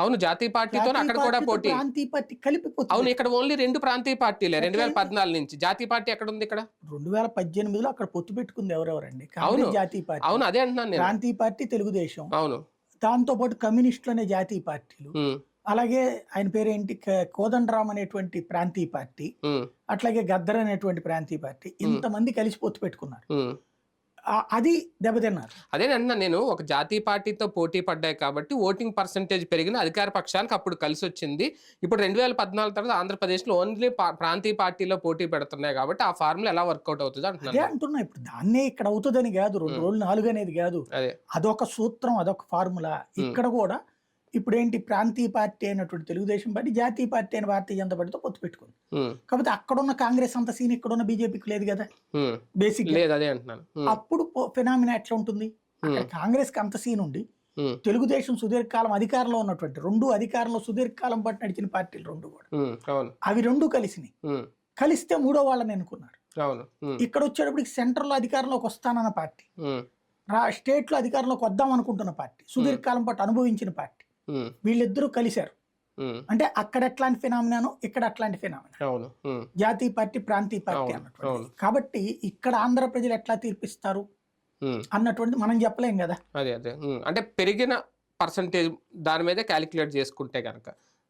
అవును జాతీయ పార్టీతో అక్కడ కూడా పోటీ. ప్రాంతీయ పార్టీ కలిపి అవును ఇక్కడ ఓన్లీ రెండు ప్రాంతీయ పార్టీలే రెండు వేల పద్నాలుగు నుంచి. జాతీయ పార్టీ ఎక్కడ ఉంది ఇక్కడ? రెండు వేల పద్దెనిమిదిలో అక్కడ పొత్తు పెట్టుకుంది ఎవరెవరండి? అవును. జాతీయ పార్టీ. అవును అదే అంటున్నాను నేను. ప్రాంతీయ పార్టీ తెలుగుదేశం. అవును. దాంతో పాటు కమ్యూనిస్టులు అనే జాతీయ పార్టీలు. అలాగే ఆయన పేరేంటి? కోదండరామ్ అనేటువంటి ప్రాంతీయ పార్టీ. అట్లాగే గద్దర్ అనేటువంటి ప్రాంతీయ పార్టీ. ఇంతమంది కలిసి పొత్తు పెట్టుకున్నారు. అది దెబ్బతిన్నారు. అదే అంటున్నాను నేను ఒక జాతీయ పార్టీతో పోటీ పడ్డాయి కాబట్టి ఓటింగ్ పర్సంటేజ్ పెరిగిన అధికార పక్షానికి అప్పుడు కలిసి వచ్చింది ఇప్పుడు రెండు వేల పద్నాలుగు తర్వాత ఆంధ్రప్రదేశ్లో ఓన్లీ ప్రాంతీయ పార్టీలో పోటీ పెడుతున్నాయి కాబట్టి ఆ ఫార్ములా ఎలా వర్కౌట్ అవుతుంది అదే అంటున్నాను అంటున్నా ఇప్పుడు దాన్నే ఇక్కడ అవుతుందని కాదు రెండు రోజులు నాలుగు అనేది కాదు. అదే. అదొక సూత్రం అదొక ఫార్ములా. ఇక్కడ కూడా ఇప్పుడు ఏంటి ప్రాంతీయ పార్టీ అయినటువంటి తెలుగుదేశం పార్టీ జాతీయ పార్టీ అయిన భారతీయ జనతా పార్టీతో పొత్తు పెట్టుకుంది. కాకపోతే అక్కడున్న కాంగ్రెస్ అంత సీన్ ఇక్కడున్న బీజేపీకి లేదు కదా. బేసిక్ అప్పుడు ఫినామినా ఎట్లా ఉంటుంది? కాంగ్రెస్కి అంత సీన్ ఉండి తెలుగుదేశం సుదీర్ఘకాలం అధికారంలో ఉన్నటువంటి రెండు అధికారంలో సుదీర్ఘకాలం పాటు నడిచిన పార్టీలు రెండు కూడా. అవి రెండు కలిసినాయి. కలిస్తే మూడో వాళ్ళని ఉమ్, ఇక్కడ వచ్చేటప్పటికి సెంట్రల్ అధికారంలోకి వస్తానన్న పార్టీ. స్టేట్లో అధికారంలోకి వద్దాం అనుకుంటున్న పార్టీ. సుదీర్ఘకాలం పాటు అనుభవించిన పార్టీ. వీళ్ళిద్దరూ కలిశారు. అంటే అక్కడ ఎట్లాంటి ఫినామినాను ఇక్కడ అట్లాంటి ఫినామినా. జాతీయ పార్టీ ప్రాంతీయ పార్టీ అన్నటువంటి అవును. కాబట్టి ఇక్కడ ఆంధ్ర ప్రజలు ఎట్లా తీర్పిస్తారు? ఉమ్. అన్నటువంటిది మనం చెప్పలేం కదా. అదే అదే. అంటే పెరిగిన పర్సంటేజ్ దాని మీద క్యాలిక్యులేట్ చేసుకుంటే కనుక